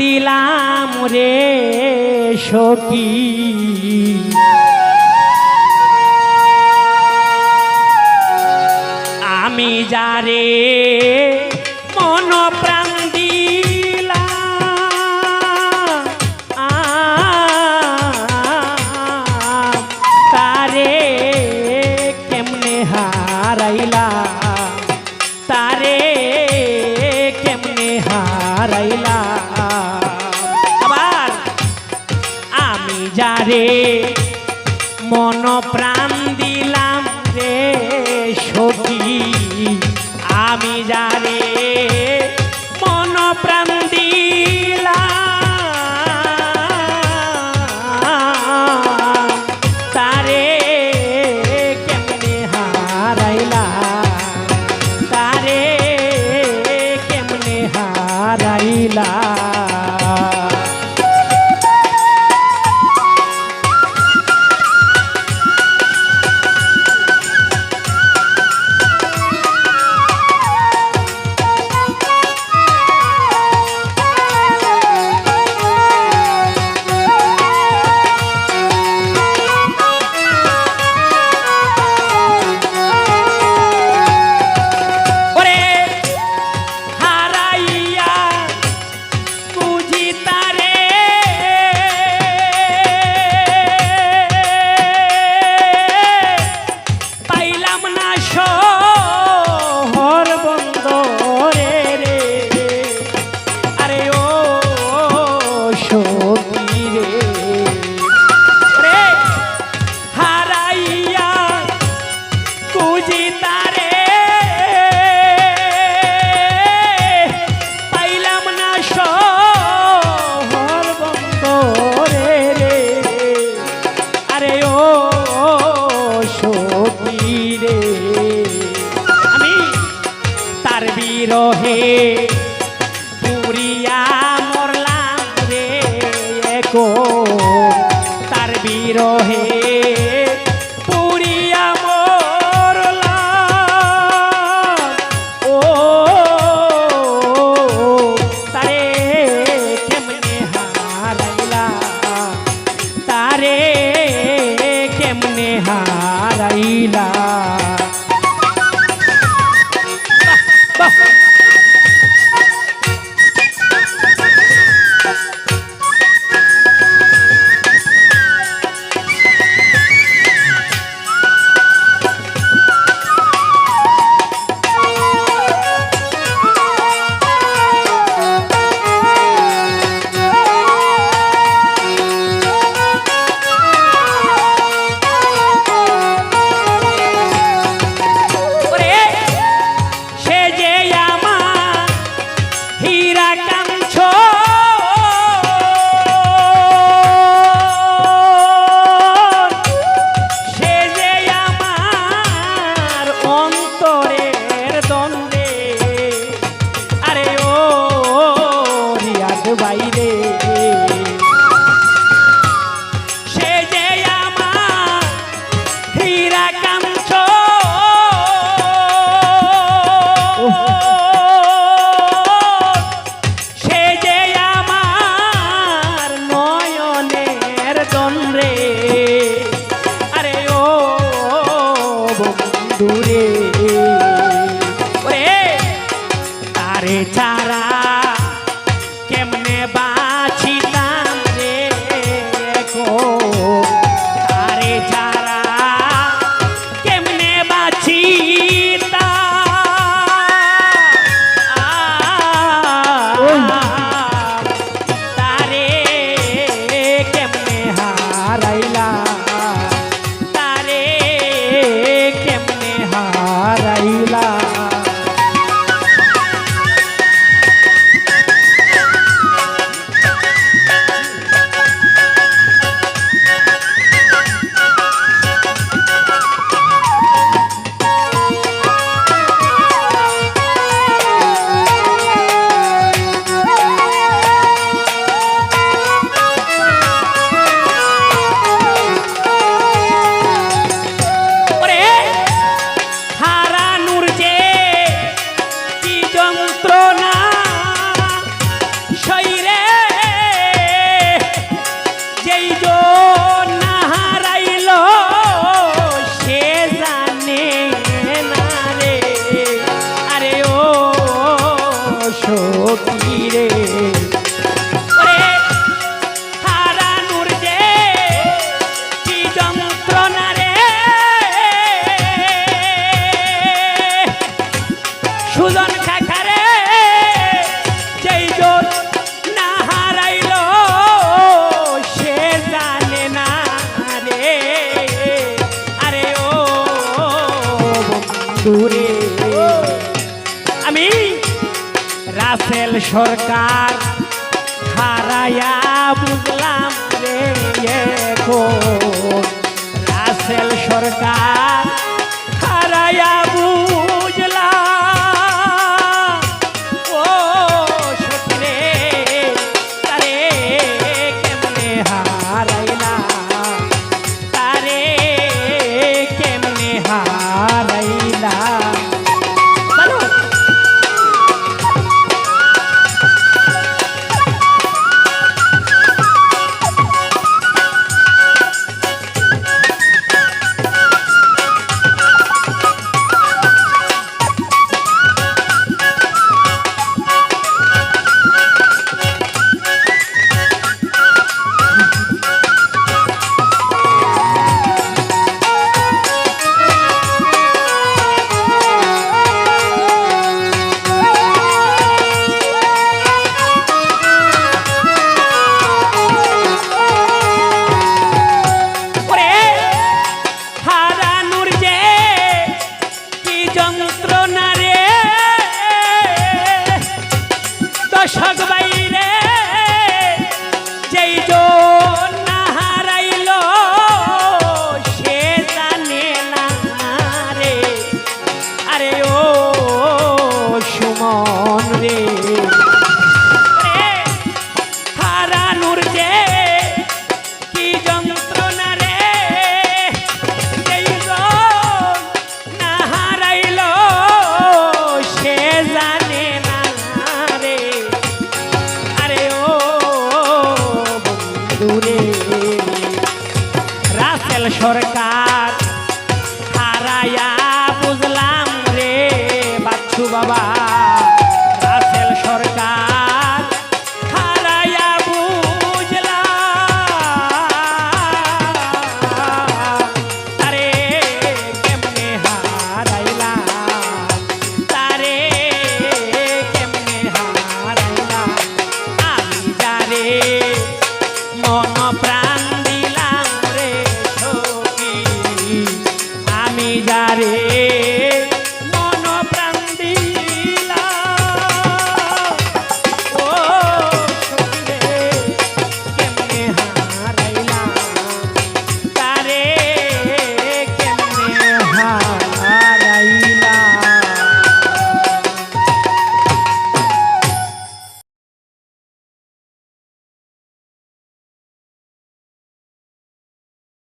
দিলাম রে সখী। আমি যারে মন তারে কেমনে তারে প্রেমে হারাইলা। আবার আমি যারে মন প্রাণ হে। পুরিয়া মরলাম রে কো তার বিরহে Party time. বন্ধুরে আমি রাসেল সরকার হারায়া বুঝলাম রে রাসেল সরকার হারায়া দূরে রাসেল সরকার